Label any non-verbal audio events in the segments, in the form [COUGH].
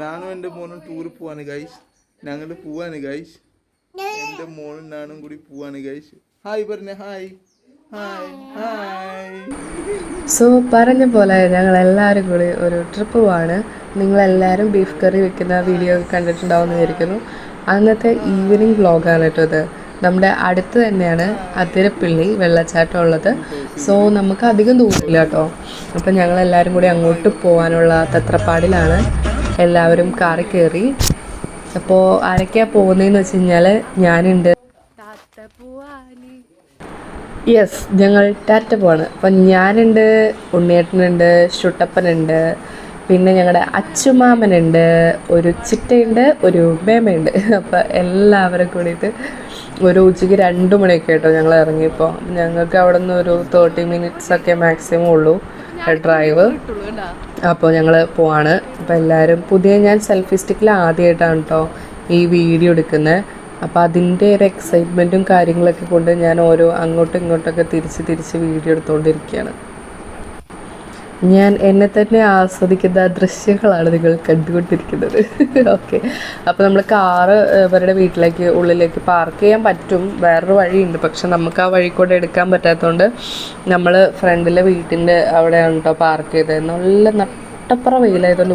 നാനും എന്റെ മോനും ടൂർ പോവാണ് ഗൈസ് ഞങ്ങൾ പോവാണ് ഗൈസ് എന്റെ മോനും നാനും കൂടി പോവാണ് ഗൈസ് ഹായ് പറഞ്ഞ ഹായ് സോ പറഞ്ഞ പോലെ ഞങ്ങൾ എല്ലാവരും കൂടി ഒരു ട്രിപ്പ് പോവാണ്. നിങ്ങളെല്ലാവരും ബീഫ് കറി വെക്കുന്ന വീഡിയോ കണ്ടിട്ടുണ്ടാവുമെന്ന് വിചാരിക്കുന്നു. അന്നത്തെ ഈവനിങ് വ്ളോഗാണ് കേട്ടോ ഇത്. നമ്മുടെ അടുത്ത് തന്നെയാണ് അതിരപ്പിള്ളി വെള്ളച്ചാട്ടം ഉള്ളത്. സോ നമുക്ക് അധികം ദൂരമില്ല കേട്ടോ. അപ്പം ഞങ്ങളെല്ലാവരും കൂടി അങ്ങോട്ട് പോകാനുള്ള തത്രപ്പാടിലാണ്. എല്ലാവരും കാറിൽ കയറി അപ്പോൾ ആരൊക്കെയാണ് പോകുന്നതെന്ന് വെച്ച് കഴിഞ്ഞാൽ ഞാനുണ്ട്. യെസ് ഞങ്ങൾ ടാറ്റ പോവാണ്. അപ്പം ഞാനുണ്ട് ഉണ്ണിയേട്ടനുണ്ട് ഷുട്ടപ്പനുണ്ട് പിന്നെ ഞങ്ങളുടെ അച്ചുമാമനുണ്ട് ഒരു ചിറ്റയുണ്ട് ഒരു മേമയുണ്ട്. അപ്പം എല്ലാവരും കൂടിയിട്ട് ഒരു ഉച്ചയ്ക്ക് രണ്ട് മണിയൊക്കെ ആയിട്ടോ ഞങ്ങൾ ഇറങ്ങിയപ്പോൾ. ഞങ്ങൾക്ക് അവിടെ നിന്ന് ഒരു തേർട്ടി മിനിറ്റ്സ് ഒക്കെ മാക്സിമം ഉള്ളൂ. ഡ്രൈവ് അപ്പോൾ ഞങ്ങൾ പോവാണ്. അപ്പോൾ എല്ലാവരും പുതിയ ഞാൻ സെൽഫി സ്റ്റിക്കിൽ ആദ്യമായിട്ടാണ് കേട്ടോ ഈ വീഡിയോ എടുക്കുന്നത് അപ്പോൾ അതിന്റെ ഒരു എക്സൈറ്റ്മെന്റും കാര്യങ്ങളൊക്കെ കൊണ്ട് ഞാൻ ഓരോ അങ്ങോട്ടും ഇങ്ങോട്ടൊക്കെ തിരിച്ച് തിരിച്ച് വീഡിയോ എടുത്തുകൊണ്ടിരിക്കുകയാണ് ഞാൻ എന്നെ തന്നെ ആസ്വദിക്കുന്ന ദൃശ്യങ്ങളാണ് നിങ്ങൾ കണ്ടുകൊണ്ടിരിക്കുന്നത്. ഓക്കെ അപ്പോൾ നമ്മൾ കാറ് ഇവരുടെ വീട്ടിലേക്ക് ഉള്ളിലേക്ക് പാർക്ക് ചെയ്യാൻ പറ്റും. വേറൊരു വഴിയുണ്ട്. പക്ഷെ നമുക്ക് ആ വഴി കൂടെ എടുക്കാൻ പറ്റാത്തതുകൊണ്ട് നമ്മൾ ഫ്രണ്ടിലെ വീട്ടിന്റെ അവിടെയാണ് കേട്ടോ പാർക്ക് ചെയ്തത്. നല്ല നട്ടപ്പുറ വെയിലായതുകൊണ്ട്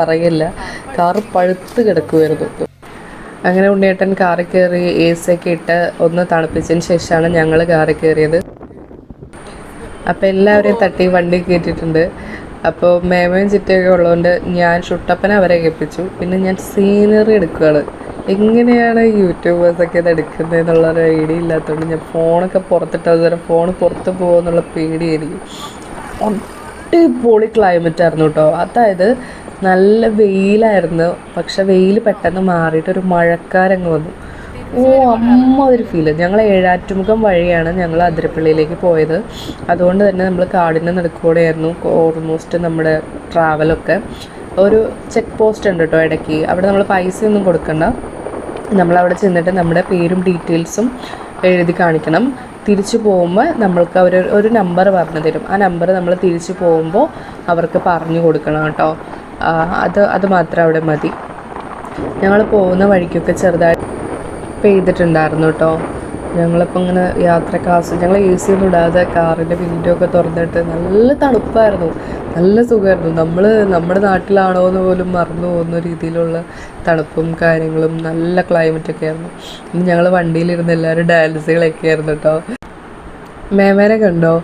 പറയില്ല. കാറ് പഴുത്ത് കിടക്കുമായിരുന്നു അങ്ങനെ ഉണ്ണിയേട്ടൻ കാറിൽ കയറി എ സി ഒക്കെ ഇട്ട് ഒന്ന് തണുപ്പിച്ചതിന് ശേഷമാണ് ഞങ്ങൾ കാറിൽ കയറിയത് അപ്പോൾ എല്ലാവരെയും തട്ടി വണ്ടി കയറ്റിയിട്ടുണ്ട്. അപ്പോൾ മേമയും ചിറ്റയൊക്കെ ഉള്ളതുകൊണ്ട് ഞാൻ ഷുട്ടപ്പനെ അവരെ കേൾപ്പിച്ചു പിന്നെ ഞാൻ സീനറി എടുക്കുകയാണ് എങ്ങനെയാണ് യൂട്യൂബേഴ്സൊക്കെ ഇത് എടുക്കുന്നത് എന്നുള്ളൊരു ഐഡിയ ഇല്ലാത്തതുകൊണ്ട് ഞാൻ ഫോണൊക്കെ പുറത്തിട്ട് അതുവരെ ഫോൺ പുറത്ത് പോകുമെന്നുള്ള പേടിയായിരിക്കും. അടിപൊളി ക്ലൈമറ്റ് ആയിരുന്നു കേട്ടോ. അതായത് നല്ല വെയിലായിരുന്നു. പക്ഷെ വെയിൽ പെട്ടെന്ന് മാറിയിട്ട് ഒരു മഴക്കാരങ്ങ് വന്നു. ഓ അമ്മ ഒരു ഫീൽ ഞങ്ങൾ ഏഴാറ്റുമുഖം വഴിയാണ് ഞങ്ങൾ അതിരപ്പള്ളിയിലേക്ക് പോയത്. അതുകൊണ്ട് തന്നെ നമ്മൾ കാടിന്റെ നടുക്കൂടെയായിരുന്നു ഓൾമോസ്റ്റ് നമ്മുടെ ട്രാവലൊക്കെ ഒരു ചെക്ക് പോസ്റ്റ് ഉണ്ട് കേട്ടോ ഇടയ്ക്ക്. അവിടെ നമ്മൾ പൈസയൊന്നും കൊടുക്കണ്ട. നമ്മളവിടെ ചെന്നിട്ട് നമ്മുടെ പേരും ഡീറ്റെയിൽസും എഴുതി കാണിക്കണം. തിരിച്ചു പോകുമ്പോൾ നമ്മൾക്ക് അവർ ഒരു നമ്പർ പറഞ്ഞു തരും. ആ നമ്പർ നമ്മൾ തിരിച്ചു പോകുമ്പോൾ അവർക്ക് പറഞ്ഞു കൊടുക്കണം കേട്ടോ അത് അത് മാത്രം അവിടെ മതി. ഞങ്ങൾ പോകുന്ന വഴിക്കൊക്കെ ചെറുതായി ചെയ്തിട്ടുണ്ടായിരുന്നു കേട്ടോ ഞങ്ങളിപ്പോൾ ഇങ്ങനെ യാത്രയൊക്കെ ആസ്വദിച്ച് ഞങ്ങൾ എ സി ഒന്നും ഇടാതെ കാറിന്റെ വിൻഡോ ഒക്കെ തുറന്നിട്ട് നല്ല തണുപ്പായിരുന്നു. നല്ല സുഖമായിരുന്നു നമ്മൾ നമ്മുടെ നാട്ടിലാണോ എന്ന് പോലും മറന്നു പോകുന്ന രീതിയിലുള്ള തണുപ്പും കാര്യങ്ങളും നല്ല ക്ലൈമറ്റൊക്കെ ആയിരുന്നു. ഇന്ന് ഞങ്ങൾ വണ്ടിയിലിരുന്ന് എല്ലാവരും ഡാൻസുകളൊക്കെ ആയിരുന്നു കേട്ടോ മേമേനെ കണ്ടോ?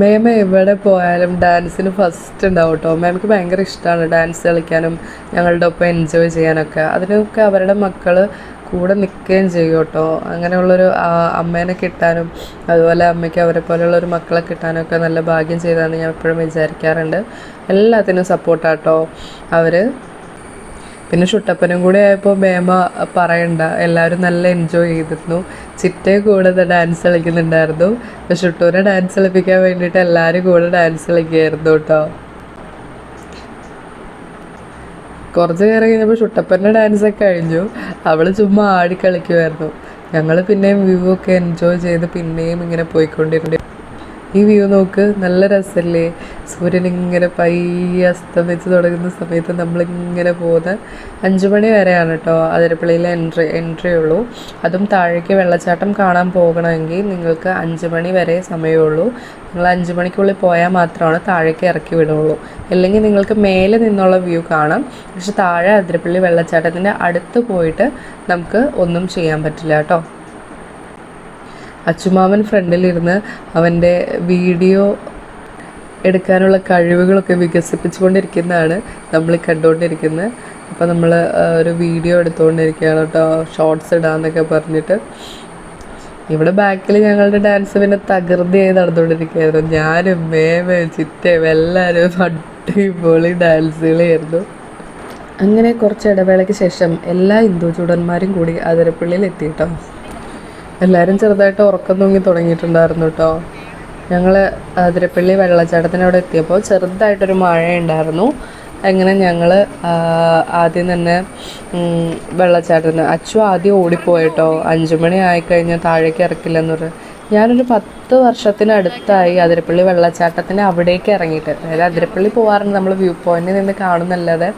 മേമ എവിടെ പോയാലും ഡാൻസിന് ഫസ്റ്റ് ഉണ്ടാവും കേട്ടോ മേമയ്ക്ക് ഭയങ്കര ഇഷ്ടമാണ് ഡാൻസ് കളിക്കാനും ഞങ്ങളുടെ ഒപ്പം എൻജോയ് ചെയ്യാനൊക്കെ. അതിനൊക്കെ അവരുടെ മക്കൾ കൂടെ നിൽക്കുകയും ചെയ്യും കേട്ടോ. അങ്ങനെയുള്ളൊരു അമ്മേനെ കിട്ടാനും അതുപോലെ അമ്മയ്ക്ക് അവരെ പോലെയുള്ള ഒരു മക്കളെ കിട്ടാനും ഒക്കെ നല്ല ഭാഗ്യം ചെയ്താന്ന് ഞാൻ എപ്പോഴും വിചാരിക്കാറുണ്ട്. എല്ലാത്തിനും സപ്പോർട്ടാട്ടോ അവർ പിന്നെ ഷുട്ടപ്പനും കൂടെ ആയപ്പോൾ മേമ പറയണ്ട എല്ലാവരും നല്ല എൻജോയ് ചെയ്തിരുന്നു. ചിറ്റയെ കൂടെ ഡാൻസ് കളിക്കുന്നുണ്ടായിരുന്നു. ഷുട്ടൂനെ ഡാൻസ് കളിപ്പിക്കാൻ വേണ്ടിയിട്ട് എല്ലാവരും കൂടെ ഡാൻസ് കളിക്കുകയായിരുന്നു കേട്ടോ കുറച്ച് നേരം കഴിഞ്ഞപ്പോൾ ഷുട്ടപ്പന്റെ ഡാൻസ് ഒക്കെ കഴിഞ്ഞു. അവൾ ചുമ്മാ ആടി കളിക്കുമായിരുന്നു ഞങ്ങൾ പിന്നെയും വ്യൂ ഒക്കെ എൻജോയ് ചെയ്ത് പിന്നെയും ഇങ്ങനെ പോയിക്കൊണ്ടിരുന്നു. ഈ വ്യൂ നോക്ക്. നല്ല രസമല്ലേ സൂര്യൻ ഇങ്ങനെ പയ്യെ അസ്തമിച്ച് തുടങ്ങുന്ന സമയത്ത് നമ്മളിങ്ങനെ പോകുന്ന അഞ്ചു മണി വരെയാണ് കേട്ടോ അതിരപ്പള്ളിയിലെ എൻട്രി എൻട്രി ഉള്ളൂ. അതും താഴേക്ക് വെള്ളച്ചാട്ടം കാണാൻ പോകണമെങ്കിൽ നിങ്ങൾക്ക് അഞ്ചു മണി വരെ സമയമുള്ളൂ. നിങ്ങൾ അഞ്ചു മണിക്കുള്ളിൽ പോയാൽ മാത്രമാണ് താഴേക്ക് ഇറക്കി വിടുള്ളൂ. അല്ലെങ്കിൽ നിങ്ങൾക്ക് മേലെ നിന്നുള്ള വ്യൂ കാണാം. പക്ഷെ താഴെ അതിരപ്പള്ളി വെള്ളച്ചാട്ടത്തിന്റെ അടുത്ത് പോയിട്ട് നമുക്ക് ഒന്നും ചെയ്യാൻ പറ്റില്ല കേട്ടോ അച്ചുമാമൻ ഫ്രണ്ടിലിരുന്ന് അവന്റെ വീഡിയോ എടുക്കാനുള്ള കഴിവുകളൊക്കെ വികസിപ്പിച്ചുകൊണ്ടിരിക്കുന്നതാണ് നമ്മൾ കണ്ടുകൊണ്ടിരിക്കുന്നത്. അപ്പോൾ നമ്മൾ ഒരു വീഡിയോ എടുത്തുകൊണ്ടിരിക്കുകയാണ് കേട്ടോ. ഷോർട്സ് ഇടാന്നൊക്കെ പറഞ്ഞിട്ട്. ഇവിടെ ബാക്കിൽ ഞങ്ങളുടെ ഡാൻസ് പിന്നെ തകൃതിയായി നടന്നുകൊണ്ടിരിക്കുകയായിരുന്നു. ഞാനും മേമ ചിറ്റയും എല്ലാവരും അടിപൊളി ഡാൻസുകളായിരുന്നു അങ്ങനെ കുറച്ച് ഇടവേളയ്ക്ക് ശേഷം എല്ലാ ഹിന്ദു ചൂടന്മാരും കൂടി അതിരപ്പള്ളിയിൽ എത്തിയിട്ടോ എല്ലാവരും ചെറുതായിട്ട് ഉറക്കം തൂങ്ങി തുടങ്ങിയിട്ടുണ്ടായിരുന്നു കേട്ടോ ഞങ്ങൾ അതിരപ്പള്ളി വെള്ളച്ചാട്ടത്തിന് അവിടെ എത്തിയപ്പോൾ ചെറുതായിട്ടൊരു മഴ ഉണ്ടായിരുന്നു അങ്ങനെ ഞങ്ങൾ ആദ്യം തന്നെ വെള്ളച്ചാട്ടത്തിന് അച്ചു ആദ്യം ഓടിപ്പോയിട്ടോ. അഞ്ചു മണി ആയിക്കഴിഞ്ഞാൽ താഴേക്ക് ഇറക്കില്ലെന്ന് പറഞ്ഞു ഞാനൊരു പത്ത് വർഷത്തിനടുത്തായി അതിരപ്പള്ളി വെള്ളച്ചാട്ടത്തിന് അവിടേക്ക് ഇറങ്ങിയിട്ട്. അതായത് അതിരപ്പള്ളി പോകാറുണ്ട് നമ്മൾ വ്യൂ പോയിന്റിൽ നിന്ന് കാണുന്നല്ലാതെ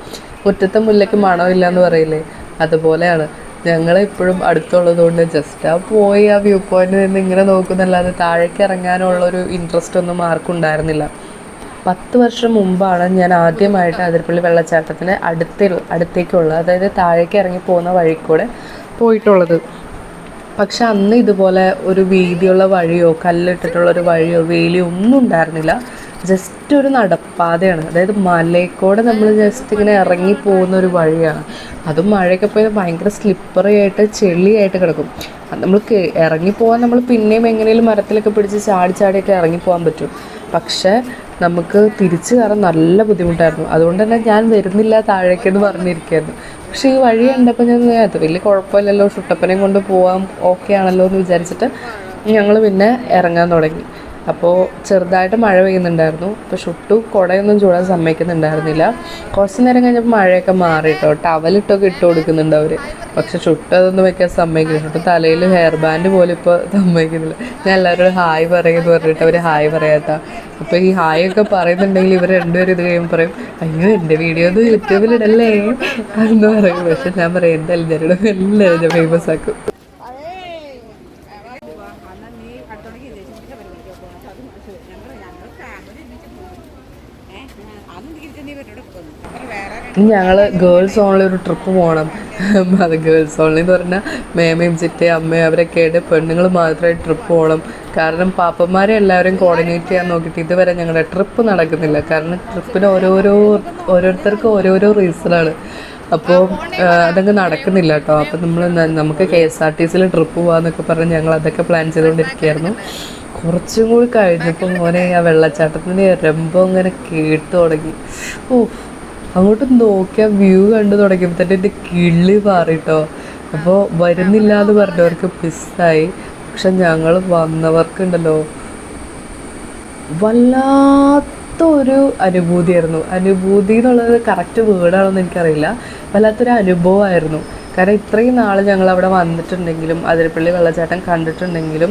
മുറ്റത്തെ മുല്ലയ്ക്ക് മണമില്ല എന്ന് പറയില്ലേ? അതുപോലെയാണ്. ഞങ്ങൾ ഇപ്പോഴും അടുത്തുള്ളതുകൊണ്ട് ജസ്റ്റ് ആ പോയി ആ വ്യൂ പോയിന്റിൽ നിന്ന് ഇങ്ങനെ നോക്കുന്നല്ലാതെ താഴേക്ക് ഇറങ്ങാനുള്ളൊരു ഇൻട്രസ്റ്റ് ഒന്നും ആർക്കും ഉണ്ടായിരുന്നില്ല. പത്ത് വർഷം മുമ്പാണ് ഞാൻ ആദ്യമായിട്ട് അതിരപ്പള്ളി വെള്ളച്ചാട്ടത്തിന് അടുത്ത അടുത്തേക്കുള്ള അതായത് താഴേക്ക് ഇറങ്ങി പോകുന്ന വഴിക്കൂടെ കൂടെ പോയിട്ടുള്ളത്. പക്ഷെ അന്ന് ഇതുപോലെ ഒരു വീതിയുള്ള വഴിയോ കല്ലിട്ടിട്ടുള്ള ഒരു വഴിയോ വേലിയോ ഒന്നും ഉണ്ടായിരുന്നില്ല. ജസ്റ്റ് ഒരു നടപ്പാതയാണ്. അതായത് മലയിൽക്കൂടെ നമ്മൾ ജസ്റ്റ് ഇങ്ങനെ ഇറങ്ങി പോകുന്ന ഒരു വഴിയാണ്. അതും മഴയൊക്കെ പോയാൽ ഭയങ്കര സ്ലിപ്പറി ആയിട്ട് ചെളിയായിട്ട് കിടക്കും. നമ്മൾ ഇറങ്ങി പോകാൻ നമ്മൾ പിന്നെയും എങ്ങനെയും മരത്തിലൊക്കെ പിടിച്ച് ചാടി ചാടിയൊക്കെ ഇറങ്ങിപ്പോകാൻ പറ്റും. പക്ഷേ നമുക്ക് തിരിച്ചു കയറാൻ നല്ല ബുദ്ധിമുട്ടായിരുന്നു. അതുകൊണ്ട് തന്നെ ഞാൻ വരുന്നില്ല താഴേക്കെന്ന് പറഞ്ഞിരിക്കുകയായിരുന്നു പക്ഷേ ഈ വഴി കണ്ടപ്പോൾ ഞാൻ അത് വലിയ കുഴപ്പമില്ലല്ലോ. ഷുട്ടപ്പനെയും കൊണ്ട് പോകാം ഓക്കെ ആണല്ലോ എന്ന് വിചാരിച്ചിട്ട് ഞങ്ങൾ പിന്നെ ഇറങ്ങാൻ തുടങ്ങി. അപ്പോൾ ചെറുതായിട്ട് മഴ പെയ്യുന്നുണ്ടായിരുന്നു. അപ്പോൾ ഷുട്ടു കുടയൊന്നും ചൂടാൻ സമ്മതിക്കുന്നുണ്ടായിരുന്നില്ല. കുറച്ച് നേരം കഴിഞ്ഞപ്പോൾ മഴയൊക്കെ മാറി കേട്ടോ ടവലിട്ടൊക്കെ ഇട്ട് കൊടുക്കുന്നുണ്ട് അവർ പക്ഷെ ഷുട്ട് അതൊന്നും വെക്കാൻ സമ്മതിക്കില്ല. ഷുട്ട് തലയിൽ ഹെയർ ബാൻഡ് പോലും ഇപ്പോൾ സമ്മതിക്കുന്നില്ല. ഞാൻ എല്ലാവരോടും ഹായ് പറയുമെന്ന് പറഞ്ഞിട്ട് അവർ ഹായ് പറയാത്ത. അപ്പോൾ ഈ ഹായ് ഒക്കെ പറയുന്നുണ്ടെങ്കിൽ ഇവർ രണ്ടുപേരും ഇത് കഴിയുമ്പോൾ പറയും അയ്യോ എന്റെ വീഡിയോ ഒന്നും യൂട്യൂബിലിടല്ലേ എന്ന് പറയും. പക്ഷെ ഞാൻ പറയും എന്തായാലും ഞാനിടും എല്ലാവരും ഫേമസ് ആക്കും. ഞങ്ങൾ ഗേൾസ് ഓൺലി ഒരു ട്രിപ്പ് പോകണം [LAUGHS] അത് ഗേൾസ് ഓൺലി എന്ന് പറഞ്ഞാൽ മേമയും ചിറ്റയും അമ്മയും അവരൊക്കെ ആയിട്ട് പെണ്ണുങ്ങൾ മാത്രമായിട്ട് ട്രിപ്പ് പോകണം കാരണം പാപ്പന്മാരെ എല്ലാവരും കോർഡിനേറ്റ് ചെയ്യാൻ നോക്കിയിട്ട് ഇതുവരെ ഞങ്ങളുടെ ട്രിപ്പ് നടക്കുന്നില്ല. കാരണം ട്രിപ്പിന് ഓരോരോ ഓരോരുത്തർക്കും ഓരോരോ റീസണാണ് അപ്പോൾ അതങ്ങ് നടക്കുന്നില്ല കേട്ടോ. അപ്പോൾ നമ്മൾ നമുക്ക് കെ എസ് ആർ ടി സിയിൽ ട്രിപ്പ് പോകാമെന്നൊക്കെ പറഞ്ഞ് ഞങ്ങൾ അതൊക്കെ പ്ലാൻ ചെയ്തുകൊണ്ടിരിക്കുകയായിരുന്നു. കുറച്ചും കൂടി കഴിഞ്ഞപ്പോൾ മോനെ ആ വെള്ളച്ചാട്ടത്തിന്റെ രംഭം ഇങ്ങനെ കേട്ടു തുടങ്ങി. ഓ അങ്ങോട്ട് നോക്കിയാൽ വ്യൂ കണ്ടു തുടങ്ങിയപ്പോൾ തന്നെ എന്റെ കിള്ളി മാറിട്ടോ. അപ്പോൾ വരുന്നില്ല എന്ന് പറഞ്ഞവർക്ക് പിസ്സായി. പക്ഷെ ഞങ്ങൾ വന്നവർക്കുണ്ടല്ലോ. വല്ലാത്തൊരു അനുഭൂതിയായിരുന്നു. അനുഭൂതി എന്നുള്ളത് കറക്റ്റ് വേർഡാണെന്ന് എനിക്കറിയില്ല. വല്ലാത്തൊരു അനുഭവമായിരുന്നു. കാരണം ഇത്രയും നാൾ ഞങ്ങൾ അവിടെ വന്നിട്ടുണ്ടെങ്കിലും അതിരപ്പള്ളി വെള്ളച്ചാട്ടം കണ്ടിട്ടുണ്ടെങ്കിലും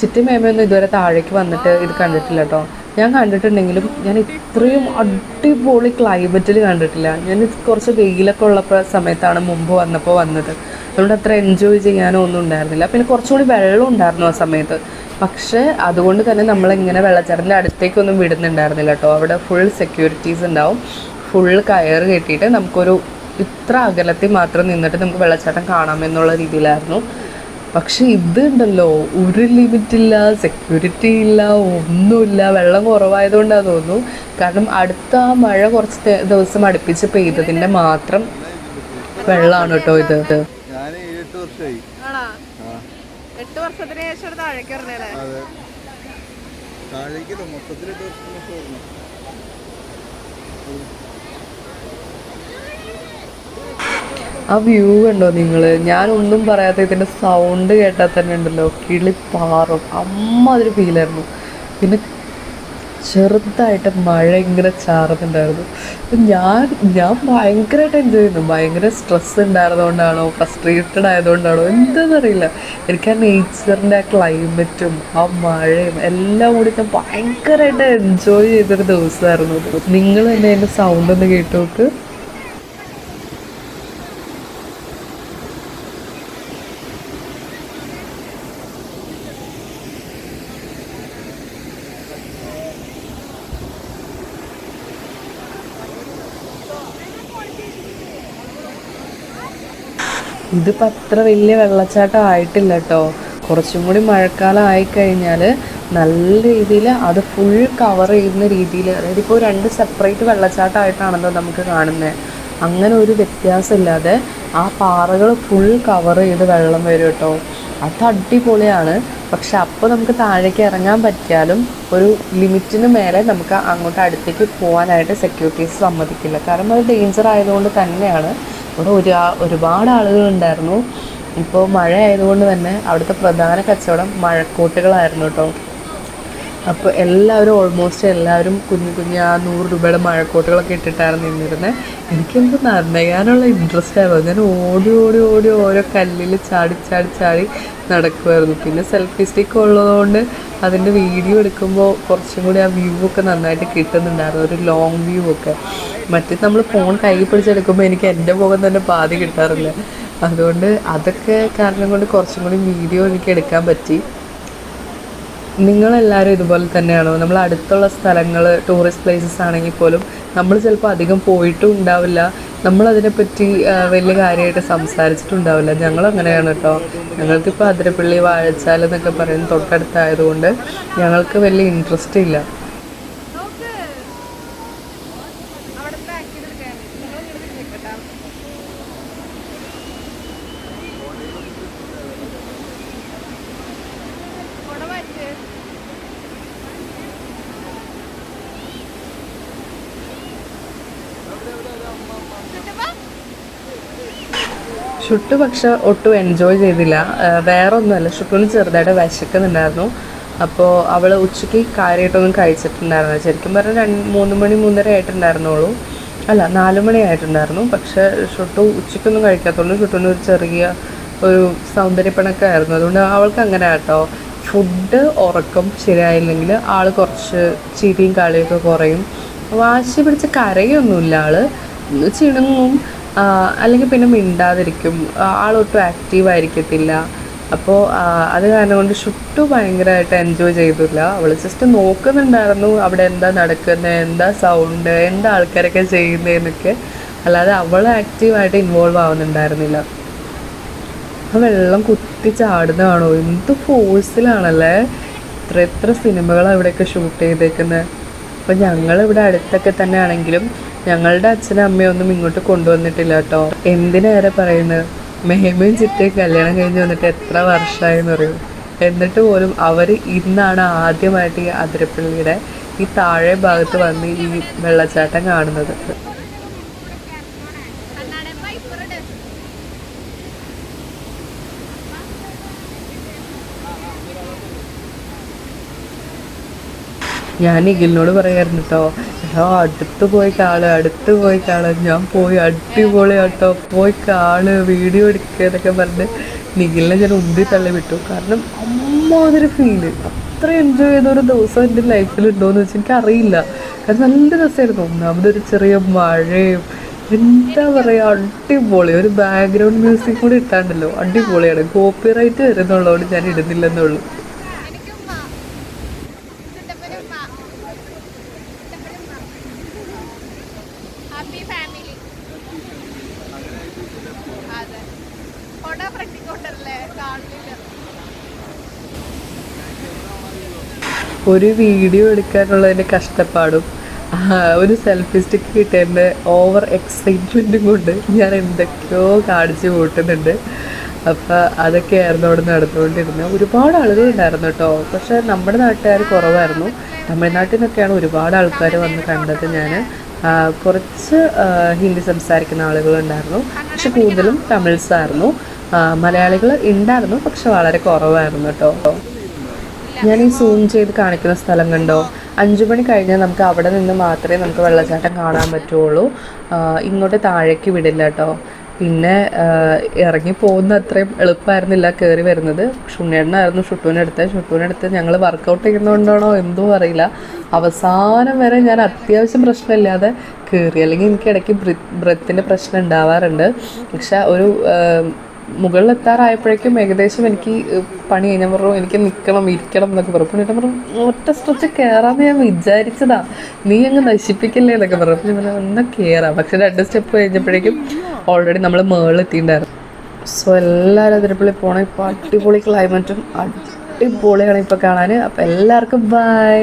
ചിറ്റിമേമയൊന്നും ഇതുവരെ താഴേക്ക് വന്നിട്ട് ഇത് കണ്ടിട്ടില്ല കേട്ടോ ഞാൻ കണ്ടിട്ടുണ്ടെങ്കിലും ഞാൻ ഇത്രയും അടിപൊളി ക്ലൈമറ്റിൽ കണ്ടിട്ടില്ല. ഞാൻ കുറച്ച് വെയിലൊക്കെ ഉള്ള സമയത്താണ് മുമ്പ് വന്നപ്പോൾ വന്നത്. അതുകൊണ്ട് അത്ര എൻജോയ് ചെയ്യാനോ ഒന്നും ഉണ്ടായിരുന്നില്ല. പിന്നെ കുറച്ചുകൂടി വെള്ളം ഉണ്ടായിരുന്നു ആ സമയത്ത്. പക്ഷേ അതുകൊണ്ട് തന്നെ നമ്മളിങ്ങനെ വെള്ളച്ചാട്ടത്തിന്റെ അടുത്തേക്കൊന്നും വിടുന്നുണ്ടായിരുന്നില്ല കേട്ടോ. അവിടെ ഫുൾ സെക്യൂരിറ്റീസ് ഉണ്ടാവും. ഫുൾ കയർ കെട്ടിയിട്ട് നമുക്കൊരു ഇത്ര അകലത്തിൽ മാത്രം നിന്നിട്ട് നമുക്ക് വെള്ളച്ചാട്ടം കാണാമെന്നുള്ള രീതിയിലായിരുന്നു. പക്ഷെ ഇത് ഉണ്ടല്ലോ ഒരു ലിമിറ്റില്ല സെക്യൂരിറ്റി ഇല്ല ഒന്നുമില്ല വെള്ളം കുറവായതുകൊണ്ടാണ് തോന്നുന്നു. കാരണം അടുത്ത ആ മഴ കുറച്ച് ദിവസം അടുപ്പിച്ച് പെയ്തതിന്റെ മാത്രം വെള്ളമാണ് കേട്ടോ ഇത്. എട്ട് വർഷത്തിന് ശേഷം താഴേക്ക് ഇറങ്ങല്ലേ താഴേക്ക് മൊത്തത്തിൽ എട്ട് വർഷത്തിന് ശേഷം ആ വ്യൂ കണ്ടോ നിങ്ങൾ ഞാനൊന്നും പറയാത്ത ഇതിന്റെ സൗണ്ട് കേട്ടാൽ തന്നെ ഉണ്ടല്ലോ. കിളിപ്പാറും അമ്മ അതൊരു ഫീലായിരുന്നു പിന്നെ ചെറുതായിട്ട് മഴ ഇങ്ങനെ ചാറുന്നുണ്ടായിരുന്നു. ഞാൻ ഞാൻ ഭയങ്കരമായിട്ട് എൻജോയ് ചെയ്യുന്നു. ഭയങ്കര സ്ട്രെസ് ഉണ്ടായിരുന്നതുകൊണ്ടാണോ ഫ്രസ്ട്രേറ്റഡ് ആയതുകൊണ്ടാണോ എന്താണെന്നറിയില്ല എനിക്ക് ആ നേച്ചറിന്റെ ആ ക്ലൈമറ്റും ആ മഴയും എല്ലാം കൂടി ഞാൻ ഭയങ്കരമായിട്ട് എൻജോയ് ചെയ്തൊരു ദിവസമായിരുന്നു നിങ്ങൾ തന്നെ എന്റെ സൗണ്ട് ഒന്ന് കേട്ടു നോക്ക് ഇതിപ്പോൾ അത്ര വലിയ വെള്ളച്ചാട്ടം ആയിട്ടില്ല കേട്ടോ കുറച്ചും കൂടി മഴക്കാലം ആയിക്കഴിഞ്ഞാൽ നല്ല രീതിയിൽ അത് ഫുൾ കവർ ചെയ്യുന്ന രീതിയിൽ അതായത് ഇപ്പോൾ രണ്ട് സെപ്പറേറ്റ് വെള്ളച്ചാട്ടമായിട്ടാണല്ലോ നമുക്ക് കാണുന്നത് അങ്ങനെ ഒരു വ്യത്യാസമില്ലാതെ ആ പാറകൾ ഫുൾ കവർ ചെയ്ത് വെള്ളം വരും കേട്ടോ അത് അടിപൊളിയാണ്. പക്ഷെ അപ്പോൾ നമുക്ക് താഴേക്ക് ഇറങ്ങാൻ പറ്റിയാലും ഒരു ലിമിറ്റിന് മേലെ നമുക്ക് അങ്ങോട്ട് അടുത്തേക്ക് പോകാനായിട്ട് സെക്യൂരിറ്റീസ് സമ്മതിക്കില്ല. കാരണം അത് ഡേഞ്ചർ ആയതുകൊണ്ട് തന്നെയാണ്. അവിടെ ഒരു ഒരുപാട് ആളുകളുണ്ടായിരുന്നു. ഇപ്പോൾ മഴ ആയതുകൊണ്ട് തന്നെ അവിടുത്തെ പ്രധാന കച്ചവടം മഴക്കോട്ടുകളായിരുന്നു കേട്ടോ. അപ്പോൾ എല്ലാവരും ഓൾമോസ്റ്റ് എല്ലാവരും കുഞ്ഞു കുഞ്ഞു ആ നൂറ് രൂപയുടെ മഴക്കോട്ടുകളൊക്കെ ഇട്ടിട്ടായിരുന്നു നിന്നിരുന്നത് എനിക്കെന്ത് നനയാനുള്ള ഇൻട്രസ്റ്റ് ആയിരുന്നു. ഞാൻ ഓടി ഓടി ഓടി ഓരോ കല്ലിൽ ചാടി ചാടി ചാടി നടക്കുമായിരുന്നു പിന്നെ സെൽഫി സ്റ്റിക്ക് ഉള്ളതുകൊണ്ട് അതിന്റെ വീഡിയോ എടുക്കുമ്പോൾ കുറച്ചും കൂടി ആ വ്യൂ ഒക്കെ നന്നായിട്ട് കിട്ടുന്നുണ്ടായിരുന്നു. ഒരു ലോങ് വ്യൂ ഒക്കെ. മറ്റേ നമ്മൾ ഫോൺ കയ്യിൽ പിടിച്ചെടുക്കുമ്പോൾ എനിക്ക് എന്റെ മുഖം തന്നെ പാതി കിട്ടാറില്ല. അതുകൊണ്ട് അതൊക്കെ കാരണം കൊണ്ട് കുറച്ചും കൂടി വീഡിയോ എനിക്ക് എടുക്കാൻ പറ്റി. നിങ്ങളെല്ലാവരും ഇതുപോലെ തന്നെയാണോ? നമ്മൾ അടുത്തുള്ള സ്ഥലങ്ങൾ ടൂറിസ്റ്റ് പ്ലേസസ് ആണെങ്കിൽ പോലും നമ്മൾ ചിലപ്പോൾ അധികം പോയിട്ടും ഉണ്ടാവില്ല. നമ്മളതിനെപ്പറ്റി വലിയ കാര്യമായിട്ട് സംസാരിച്ചിട്ടുണ്ടാവില്ല. ഞങ്ങൾ അങ്ങനെയാണ് കേട്ടോ ഞങ്ങൾക്കിപ്പോൾ അതിരപ്പള്ളി വാഴച്ചാൽ എന്നൊക്കെ പറയുന്നത് തൊട്ടടുത്തായതുകൊണ്ട് ഞങ്ങൾക്ക് വലിയ ഇൻട്രസ്റ്റ് ഇല്ല നോക്ക് അവിടെ ബാക്കിൽ എടുക്കാൻ നിങ്ങൾ ഇങ്ങനെ നിൽക്കട്ടാ കുട മാറ്റ് ചുറ്റപ്പാ ഷുട്ട് പക്ഷെ ഒട്ടും എൻജോയ് ചെയ്തില്ല. വേറെ ഒന്നുമല്ല ഷുട്ടിന് ചെറുതായിട്ട് വിശക്കുന്നുണ്ടായിരുന്നു. അപ്പോൾ അവൾ ഉച്ചയ്ക്ക് കാര്യമായിട്ടൊന്നും കഴിച്ചിട്ടുണ്ടായിരുന്നില്ല. ശരിക്കും പറഞ്ഞാൽ രണ്ട് മൂന്ന് മണി മൂന്നര ആയിട്ടുണ്ടായിരുന്നുള്ളൂ. അല്ല നാല് മണി ആയിട്ടുണ്ടായിരുന്നു. പക്ഷേ ഷുട്ടു ഉച്ചയ്ക്കൊന്നും കഴിക്കാത്തതുകൊണ്ട് ഷുട്ടിന് ഒരു ചെറിയ ഒരു സൗന്ദര്യപ്പണൊക്കെ ആയിരുന്നു. അതുകൊണ്ട് അവൾക്ക് അങ്ങനെ കേട്ടോ ഫുഡ് ഉറക്കം ശരിയായില്ലെങ്കിൽ ആൾ കുറച്ച് ചിരിയും കളിയൊക്കെ കുറയും. വാശി പിടിച്ച് കരയൊന്നുമില്ല ആൾ ചിണുങ്ങും അല്ലെങ്കിൽ പിന്നെ മിണ്ടാതിരിക്കും. ആളൊട്ടും ആക്റ്റീവ് ആയിരിക്കത്തില്ല. അപ്പോൾ അത് കാരണം കൊണ്ട് ഷുട്ടു ഭയങ്കരമായിട്ട് എൻജോയ് ചെയ്തില്ല. അവൾ ജസ്റ്റ് നോക്കുന്നുണ്ടായിരുന്നു. അവിടെ എന്താ നടക്കുന്നത് എന്താ സൗണ്ട് എന്താ ആൾക്കാരൊക്കെ ചെയ്യുന്നതെന്നൊക്കെ അല്ലാതെ അവൾ ആക്റ്റീവായിട്ട് ഇൻവോൾവ് ആവുന്നുണ്ടായിരുന്നില്ല. ആ വെള്ളം കുത്തി ചാടുന്നതാണോ എന്ത് ഫോഴ്സിലാണല്ലേ ഇത്ര എത്ര സിനിമകളാണ് ഇവിടെയൊക്കെ ഷൂട്ട് ചെയ്തേക്കുന്നത് അപ്പോൾ ഞങ്ങളിവിടെ അടുത്തൊക്കെ തന്നെ ആണെങ്കിലും ഞങ്ങളുടെ അച്ഛനും അമ്മയും ഒന്നും ഇങ്ങോട്ട് കൊണ്ടുവന്നിട്ടില്ല കേട്ടോ. എന്തിനേറെ പറയുന്നത് മെഹമയും ചിറ്റയും കല്യാണം കഴിഞ്ഞ് വന്നിട്ട് എത്ര വർഷമായെന്ന് പറയും എന്നിട്ട് പോലും അവർ ഇന്നാണ് ആദ്യമായിട്ട് ഈ അതിരപ്പള്ളിയുടെ ഈ താഴെ ഭാഗത്ത് വന്ന് ഈ വെള്ളച്ചാട്ടം കാണുന്നത്. ഞാൻ ഇഗിലിനോട് പറയായിരുന്നു കേട്ടോ എടോ അടുത്ത് പോയി കാൾ അടുത്ത് പോയി കാൾ ഞാൻ പോയി അടിപൊളി കേട്ടോ പോയി കാൾ വീഡിയോ എടുക്കുക എന്നൊക്കെ പറഞ്ഞ് നിഖിലിനെ ഞാൻ ഉന്തി തള്ളി വിട്ടു കാരണം അമ്മാതിരി ഫീൽ അത്ര എൻജോയ് ചെയ്ത ഒരു ദിവസം എന്റെ ലൈഫിൽ ഉണ്ടോയെന്ന് വെച്ചാൽ എനിക്ക് അറിയില്ല കാരണം നല്ല രസമായിരുന്നു ഒന്നാമതൊരു ചെറിയ മഴയും എന്താ പറയുക അടിപൊളി. ഒരു ബാക്ക്ഗ്രൗണ്ട് മ്യൂസിക് കൂടി ഇട്ടാണ്ടല്ലോ. അടിപൊളിയാണ്. കോപ്പി റൈറ്റ് വരുന്നുള്ളതുകൊണ്ട് ഞാൻ ഇടുന്നില്ലെന്നുള്ളൂ ഒരു വീഡിയോ എടുക്കാനുള്ളതിന്റെ കഷ്ടപ്പാടും ഒരു സെൽഫി സ്റ്റിക്ക് കിട്ടിയതിന്റെ ഓവർ എക്സൈറ്റ്മെന്റും കൊണ്ട് ഞാൻ എന്തൊക്കെയോ കാണിച്ചു കൂട്ടുന്നുണ്ട്. അപ്പോൾ അതൊക്കെ ആയിരുന്നു അവിടെ നടന്നുകൊണ്ടിരുന്നത്. ഒരുപാട് ആളുകൾ ഉണ്ടായിരുന്നു കേട്ടോ. പക്ഷേ നമ്മുടെ നാട്ടുകാർ കുറവായിരുന്നു. തമിഴ്നാട്ടിൽ നിന്നൊക്കെയാണ് ഒരുപാട് ആൾക്കാർ വന്ന് കണ്ടത് ഞാൻ കുറച്ച് ഹിന്ദി സംസാരിക്കുന്ന ആളുകളുണ്ടായിരുന്നു പക്ഷെ കൂടുതലും തമിഴ്സായിരുന്നു. മലയാളികൾ ഉണ്ടായിരുന്നു പക്ഷെ വളരെ കുറവായിരുന്നു കേട്ടോ. ഞാൻ ഈ സൂം ചെയ്ത് കാണിക്കുന്ന സ്ഥലം കണ്ടോ? അഞ്ചു മണി കഴിഞ്ഞാൽ നമുക്ക് അവിടെ നിന്ന് മാത്രമേ നമുക്ക് വെള്ളച്ചാട്ടം കാണാൻ പറ്റുള്ളൂ. ഇങ്ങോട്ട് താഴേക്ക് വിടില്ല കേട്ടോ. പിന്നെ ഇറങ്ങി പോകുന്ന അത്രയും എളുപ്പമായിരുന്നില്ല കയറി വരുന്നത്. ഷുണ്ണേടനായിരുന്നു ഷുട്ടൂനെടുത്ത് ഷുട്ടൂനെടുത്ത് ഞങ്ങൾ വർക്കൗട്ട് ചെയ്യുന്നതുകൊണ്ടാണോ എന്തോ അറിയില്ല. അവസാനം വരെ ഞാൻ അത്യാവശ്യം പ്രശ്നമില്ലാതെ കയറി അല്ലെങ്കിൽ എനിക്ക് ഇടയ്ക്ക് ബ്രത്തിന്റെ പ്രശ്നം ഉണ്ടാവാറുണ്ട്. പക്ഷെ ഒരു ആ, മുകളിലെത്താറായപ്പോഴേക്കും ഏകദേശം എനിക്ക് പണി കഴിഞ്ഞാൽ പറഞ്ഞു എനിക്ക് നിൽക്കണം ഇരിക്കണം എന്നൊക്കെ പറഞ്ഞു. പിന്നെ പറഞ്ഞു ഒറ്റ സ്ട്രെച്ച് കയറാമെന്ന് ഞാൻ വിചാരിച്ചതാ. നീ അങ്ങ് നശിപ്പിക്കല്ലേ എന്നൊക്കെ പറഞ്ഞു. പിന്നെ പറഞ്ഞു ഒന്ന് കയറാം പക്ഷെ രണ്ട് സ്റ്റെപ്പ് കഴിഞ്ഞപ്പോഴേക്കും ഓൾറെഡി നമ്മൾ മേളെത്തിയിട്ടുണ്ടായിരുന്നു സോ എല്ലാവരും അതിരപ്പള്ളി പോകണം ഇപ്പോൾ അടിപൊളി ക്ലൈമറ്റും അടിപൊളിയാണ് ഇപ്പോൾ കാണാൻ അപ്പോൾ എല്ലാവർക്കും ബൈ